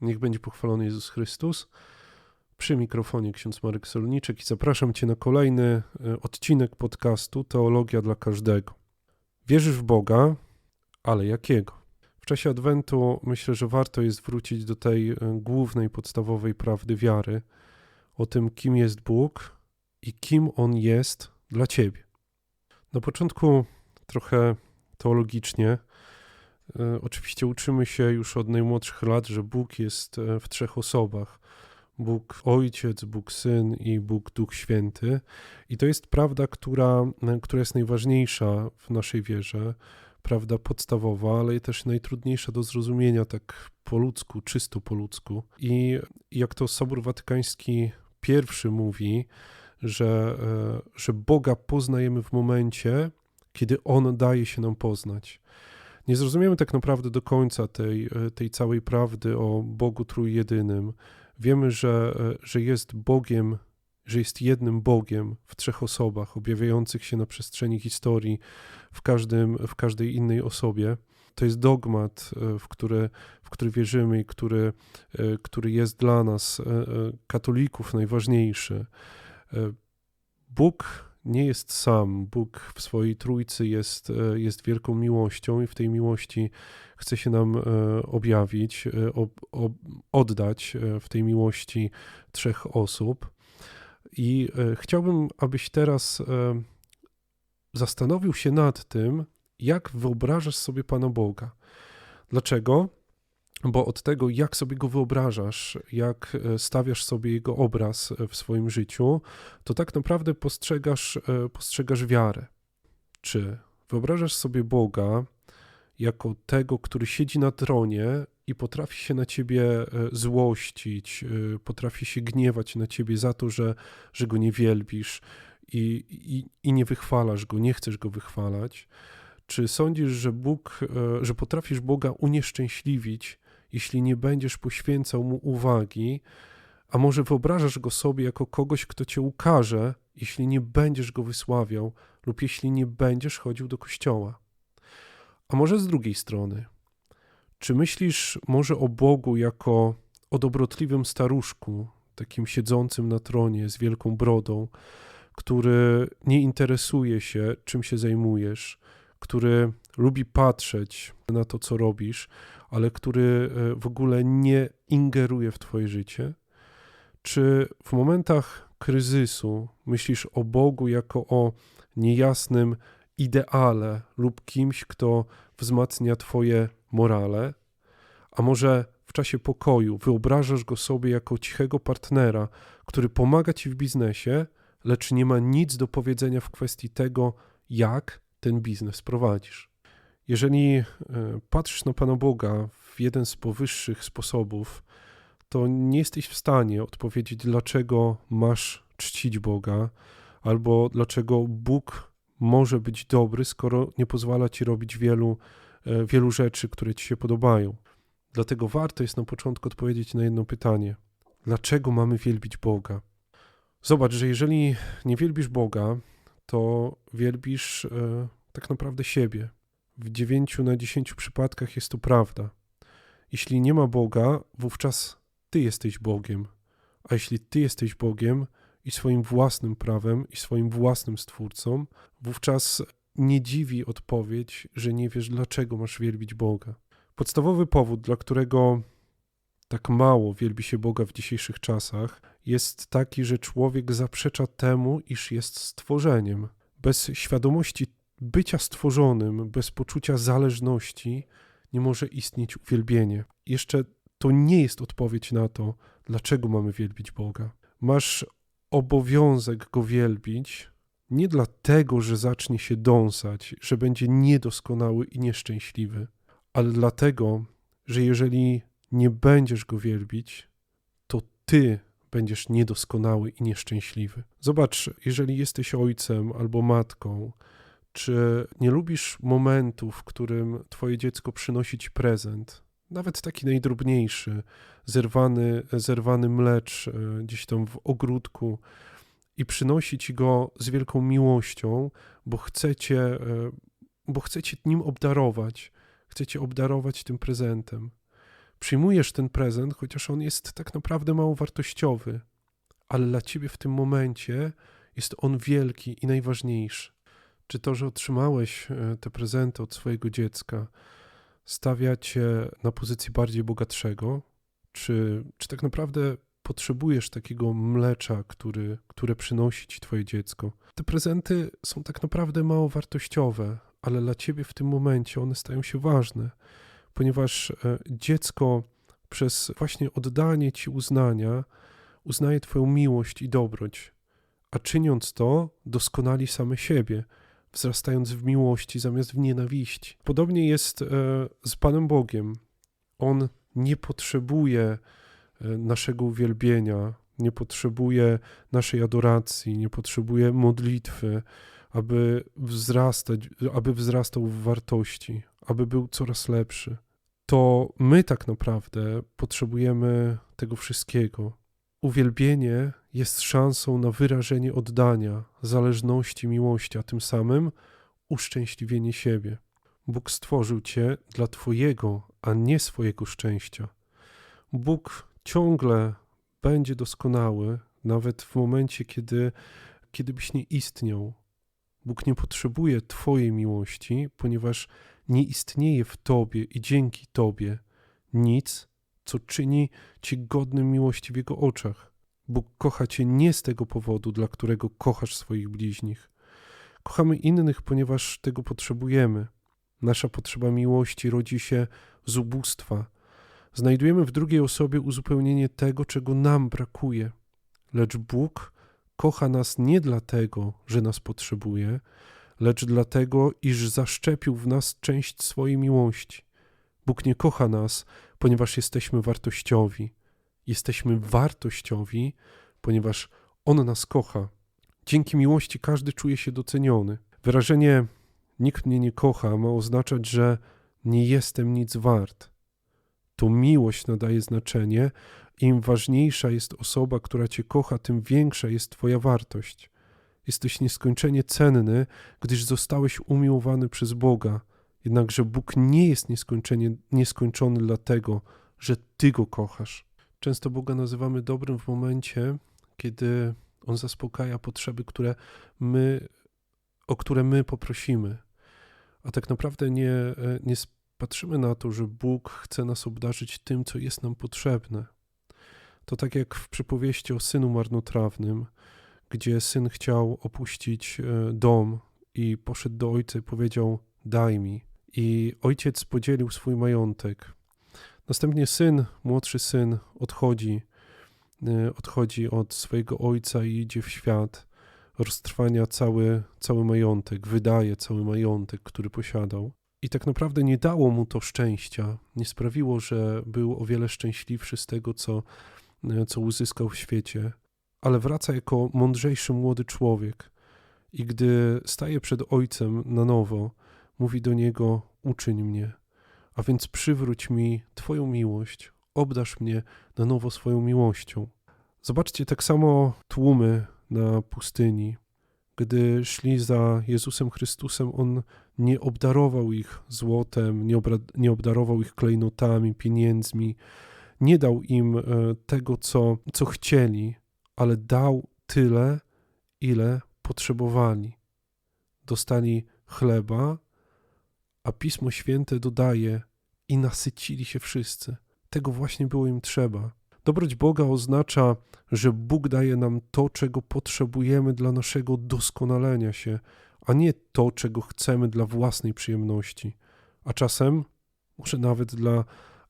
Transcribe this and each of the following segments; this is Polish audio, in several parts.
Niech będzie pochwalony Jezus Chrystus. Przy mikrofonie ksiądz Marek Solniczek i zapraszam Cię na kolejny e, odcinek podcastu Teologia dla każdego. Wierzysz w Boga, ale jakiego? W czasie Adwentu myślę, że warto jest wrócić do tej e, głównej, podstawowej prawdy wiary o tym, kim jest Bóg i kim On jest dla Ciebie. Na początku trochę teologicznie oczywiście uczymy się już od najmłodszych lat, że Bóg jest e, w trzech osobach. Bóg Ojciec, Bóg Syn i Bóg Duch Święty. I to jest prawda, która, e, która jest najważniejsza w naszej wierze, prawda podstawowa, ale też najtrudniejsza do zrozumienia tak po ludzku, czysto po ludzku. I jak to Sobór Watykański I mówi, że, że Boga poznajemy w momencie, kiedy On daje się nam poznać nie zrozumiemy tak naprawdę do końca tej, e, tej całej prawdy o Bogu Trójjedynym. Wiemy, że, e, że jest Bogiem, że jest jednym Bogiem w trzech osobach, objawiających się na przestrzeni historii w, każdym, w każdej innej osobie. To jest dogmat, e, w który, w który wierzymy i który, który jest dla nas, katolików, najważniejszy. Bóg nie jest sam. Bóg w swojej trójcy jest, e, jest wielką miłością i w tej miłości chce się nam e, objawić, e, oddać w tej miłości trzech osób. I chciałbym, abyś teraz zastanowił się nad tym, jak wyobrażasz sobie Pana Boga. Dlaczego? Bo od tego, jak sobie go wyobrażasz, jak e, stawiasz sobie jego obraz e, w swoim życiu, to tak naprawdę postrzegasz, e, postrzegasz wiarę. Czy wyobrażasz sobie Boga jako tego, który siedzi na tronie i potrafi się na ciebie złościć, potrafi się gniewać na ciebie za to, że, że go nie wielbisz i, i, i nie wychwalasz go, nie chcesz go wychwalać? Czy sądzisz, że Bóg, że potrafisz Boga unieszczęśliwić jeśli nie będziesz poświęcał mu uwagi, a może wyobrażasz go sobie jako kogoś, kto cię ukaże, jeśli nie będziesz go wysławiał lub jeśli nie będziesz chodził do kościoła. A może z drugiej strony, czy myślisz może o Bogu jako o dobrotliwym staruszku, takim siedzącym na tronie z wielką brodą, który nie interesuje się, czym się zajmujesz, który lubi patrzeć na to, co robisz, ale który e, w ogóle nie ingeruje w Twoje życie? Czy w momentach kryzysu myślisz o Bogu jako o niejasnym ideale lub kimś, kto wzmacnia Twoje morale? A może w czasie pokoju wyobrażasz go sobie jako cichego partnera, który pomaga Ci w biznesie, lecz nie ma nic do powiedzenia w kwestii tego, jak ten biznes prowadzisz? Jeżeli e, patrzysz na Pana Boga w jeden z powyższych sposobów, to nie jesteś w stanie odpowiedzieć, dlaczego masz czcić Boga, albo dlaczego Bóg może być dobry, skoro nie pozwala ci robić wielu, e, wielu rzeczy, które ci się podobają. Dlatego warto jest na początku odpowiedzieć na jedno pytanie: dlaczego mamy wielbić Boga? Zobacz, że jeżeli nie wielbisz Boga, to wielbisz e, tak naprawdę siebie. W dziewięciu na dziesięciu przypadkach jest to prawda. Jeśli nie ma Boga, wówczas Ty jesteś Bogiem. A jeśli Ty jesteś Bogiem i swoim własnym prawem, i swoim własnym stwórcą, wówczas nie dziwi odpowiedź, że nie wiesz, dlaczego masz wielbić Boga. Podstawowy powód, dla którego tak mało wielbi się Boga w dzisiejszych czasach, jest taki, że człowiek zaprzecza temu, iż jest stworzeniem. Bez świadomości bycia stworzonym, bez poczucia zależności, nie może istnieć uwielbienie. Jeszcze to nie jest odpowiedź na to, dlaczego mamy wielbić Boga. Masz obowiązek go wielbić nie dlatego, że zacznie się dąsać, że będzie niedoskonały i nieszczęśliwy, ale dlatego, że jeżeli nie będziesz go wielbić, to ty będziesz niedoskonały i nieszczęśliwy. Zobacz, jeżeli jesteś ojcem albo matką, czy nie lubisz momentu, w którym twoje dziecko przynosi ci prezent, nawet taki najdrobniejszy, zerwany, zerwany mlecz e, gdzieś tam w ogródku i przynosi ci go z wielką miłością, bo chcecie, bo chcecie nim obdarować, chcecie obdarować tym prezentem. Przyjmujesz ten prezent, chociaż on jest tak naprawdę mało wartościowy, ale dla ciebie w tym momencie jest on wielki i najważniejszy. Czy to, że otrzymałeś e, te prezenty od swojego dziecka, stawia cię na pozycji bardziej bogatszego? Czy, czy tak naprawdę potrzebujesz takiego mlecza, który, które przynosi ci twoje dziecko? Te prezenty są tak naprawdę mało wartościowe, ale dla ciebie w tym momencie one stają się ważne, ponieważ e, dziecko przez właśnie oddanie ci uznania uznaje twoją miłość i dobroć, a czyniąc to, doskonali same siebie, wzrastając w miłości zamiast w nienawiści. Podobnie jest e, z Panem Bogiem. On nie potrzebuje e, naszego uwielbienia, nie potrzebuje naszej adoracji, nie potrzebuje modlitwy, aby wzrastać, aby wzrastał w wartości, aby był coraz lepszy. To my tak naprawdę potrzebujemy tego wszystkiego. Uwielbienie jest szansą na wyrażenie oddania, zależności, miłości, a tym samym uszczęśliwienie siebie. Bóg stworzył cię dla Twojego, a nie swojego szczęścia. Bóg ciągle będzie doskonały, nawet w momencie, kiedy, kiedy byś nie istniał. Bóg nie potrzebuje Twojej miłości, ponieważ nie istnieje w Tobie i dzięki Tobie nic, co czyni Cię godnym miłości w Jego oczach. Bóg kocha Cię nie z tego powodu, dla którego kochasz swoich bliźnich. Kochamy innych, ponieważ tego potrzebujemy. Nasza potrzeba miłości rodzi się z ubóstwa. Znajdujemy w drugiej osobie uzupełnienie tego, czego nam brakuje. Lecz Bóg kocha nas nie dlatego, że nas potrzebuje, lecz dlatego, iż zaszczepił w nas część swojej miłości. Bóg nie kocha nas, ponieważ jesteśmy wartościowi. Jesteśmy wartościowi, ponieważ On nas kocha. Dzięki miłości każdy czuje się doceniony. Wyrażenie nikt mnie nie kocha ma oznaczać, że nie jestem nic wart. To miłość nadaje znaczenie, im ważniejsza jest osoba, która Cię kocha, tym większa jest Twoja wartość. Jesteś nieskończenie cenny, gdyż zostałeś umiłowany przez Boga. Jednakże Bóg nie jest nieskończenie, nieskończony dlatego, że Ty Go kochasz. Często Boga nazywamy dobrym w momencie, kiedy On zaspokaja potrzeby, które my, o które my poprosimy. A tak naprawdę nie, nie patrzymy na to, że Bóg chce nas obdarzyć tym, co jest nam potrzebne. To tak jak w przypowieści o synu marnotrawnym, gdzie syn chciał opuścić e, dom i poszedł do ojca i powiedział: Daj mi. I ojciec podzielił swój majątek. Następnie syn, młodszy syn, odchodzi, e, odchodzi od swojego ojca i idzie w świat, roztrwania cały, cały majątek, wydaje cały majątek, który posiadał. I tak naprawdę nie dało mu to szczęścia, nie sprawiło, że był o wiele szczęśliwszy z tego, co, e, co uzyskał w świecie, ale wraca jako mądrzejszy młody człowiek. I gdy staje przed ojcem na nowo, mówi do niego: Uczyń mnie, a więc przywróć mi Twoją miłość, obdasz mnie na nowo swoją miłością. Zobaczcie tak samo tłumy na pustyni. Gdy szli za Jezusem Chrystusem, On nie obdarował ich złotem, nie, nie obdarował ich klejnotami, pieniędzmi, nie dał im e, tego, co, co chcieli, ale dał tyle, ile potrzebowali. Dostali chleba, a Pismo Święte dodaje i nasycili się wszyscy. Tego właśnie było im trzeba. Dobroć Boga oznacza, że Bóg daje nam to, czego potrzebujemy dla naszego doskonalenia się, a nie to, czego chcemy dla własnej przyjemności, a czasem może nawet dla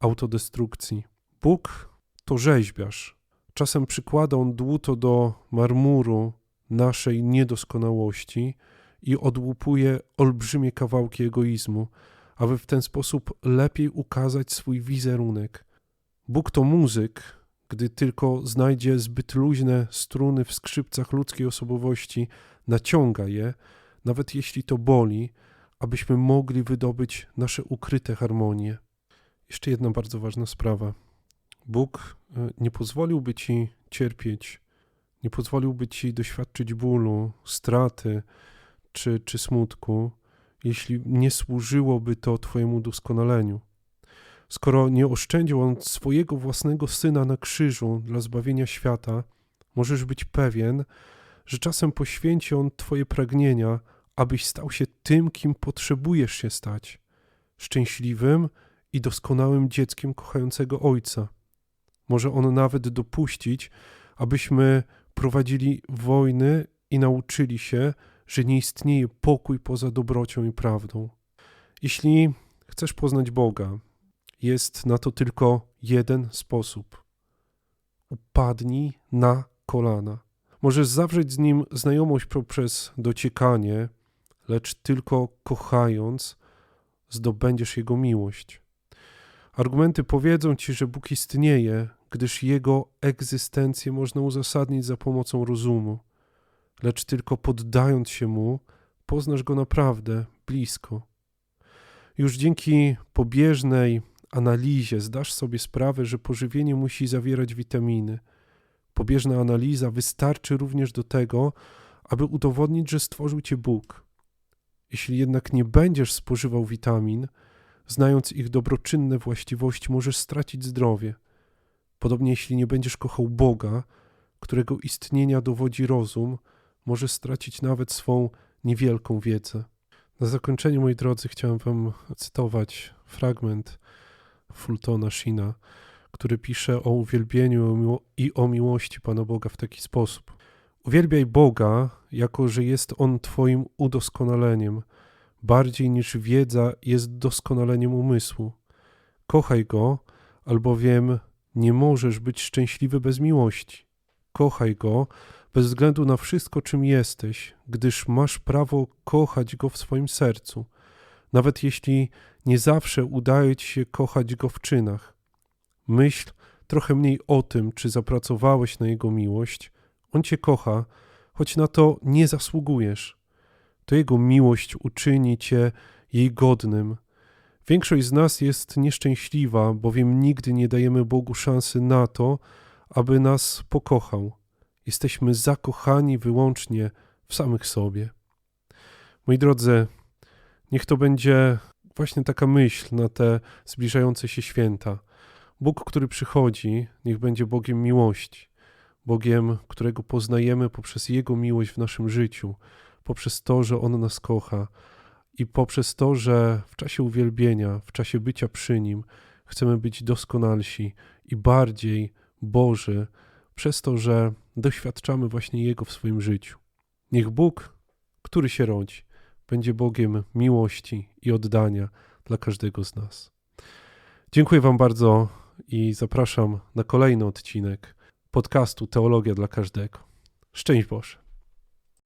autodestrukcji. Bóg to rzeźbiarz. Czasem przykłada on dłuto do marmuru naszej niedoskonałości i odłupuje olbrzymie kawałki egoizmu, aby w ten sposób lepiej ukazać swój wizerunek. Bóg to muzyk, gdy tylko znajdzie zbyt luźne struny w skrzypcach ludzkiej osobowości, naciąga je, nawet jeśli to boli, abyśmy mogli wydobyć nasze ukryte harmonie. Jeszcze jedna bardzo ważna sprawa. Bóg e, nie pozwoliłby ci cierpieć, nie pozwoliłby ci doświadczyć bólu, straty czy, czy smutku, jeśli nie służyłoby to Twojemu doskonaleniu. Skoro nie oszczędził on swojego własnego syna na krzyżu dla zbawienia świata, możesz być pewien, że czasem poświęci on Twoje pragnienia, abyś stał się tym, kim potrzebujesz się stać szczęśliwym i doskonałym dzieckiem kochającego Ojca. Może on nawet dopuścić, abyśmy prowadzili wojny i nauczyli się, że nie istnieje pokój poza dobrocią i prawdą. Jeśli chcesz poznać Boga, jest na to tylko jeden sposób. Upadnij na kolana. Możesz zawrzeć z nim znajomość poprzez dociekanie, lecz tylko kochając zdobędziesz jego miłość. Argumenty powiedzą ci, że Bóg istnieje, gdyż jego egzystencję można uzasadnić za pomocą rozumu, lecz tylko poddając się mu, poznasz go naprawdę blisko. Już dzięki pobieżnej analizie zdasz sobie sprawę, że pożywienie musi zawierać witaminy. Pobieżna analiza wystarczy również do tego, aby udowodnić, że stworzył cię Bóg. Jeśli jednak nie będziesz spożywał witamin, znając ich dobroczynne właściwości, możesz stracić zdrowie. Podobnie jeśli nie będziesz kochał Boga, którego istnienia dowodzi rozum, możesz stracić nawet swą niewielką wiedzę. Na zakończenie, moi drodzy, chciałem Wam cytować fragment Fultona Shina, który pisze o uwielbieniu i o miłości Pana Boga w taki sposób. Uwielbiaj Boga, jako że jest On Twoim udoskonaleniem, bardziej niż wiedza jest doskonaleniem umysłu. Kochaj Go, albowiem nie możesz być szczęśliwy bez miłości. Kochaj Go bez względu na wszystko, czym jesteś, gdyż masz prawo kochać Go w swoim sercu, nawet jeśli nie zawsze udaje Ci się kochać Go w czynach. Myśl trochę mniej o tym, czy zapracowałeś na Jego miłość. On Cię kocha, choć na to nie zasługujesz. To Jego miłość uczyni Cię jej godnym. Większość z nas jest nieszczęśliwa, bowiem nigdy nie dajemy Bogu szansy na to, aby nas pokochał. Jesteśmy zakochani wyłącznie w samych sobie. Moi drodzy, niech to będzie właśnie taka myśl na te zbliżające się święta. Bóg, który przychodzi, niech będzie Bogiem miłości, Bogiem, którego poznajemy poprzez Jego miłość w naszym życiu, poprzez to, że On nas kocha i poprzez to, że w czasie uwielbienia, w czasie bycia przy Nim chcemy być doskonalsi i bardziej Boży, przez to, że doświadczamy właśnie Jego w swoim życiu. Niech Bóg, który się rodzi, będzie Bogiem miłości i oddania dla każdego z nas. Dziękuję Wam bardzo i zapraszam na kolejny odcinek podcastu Teologia dla każdego. Szczęść Boże.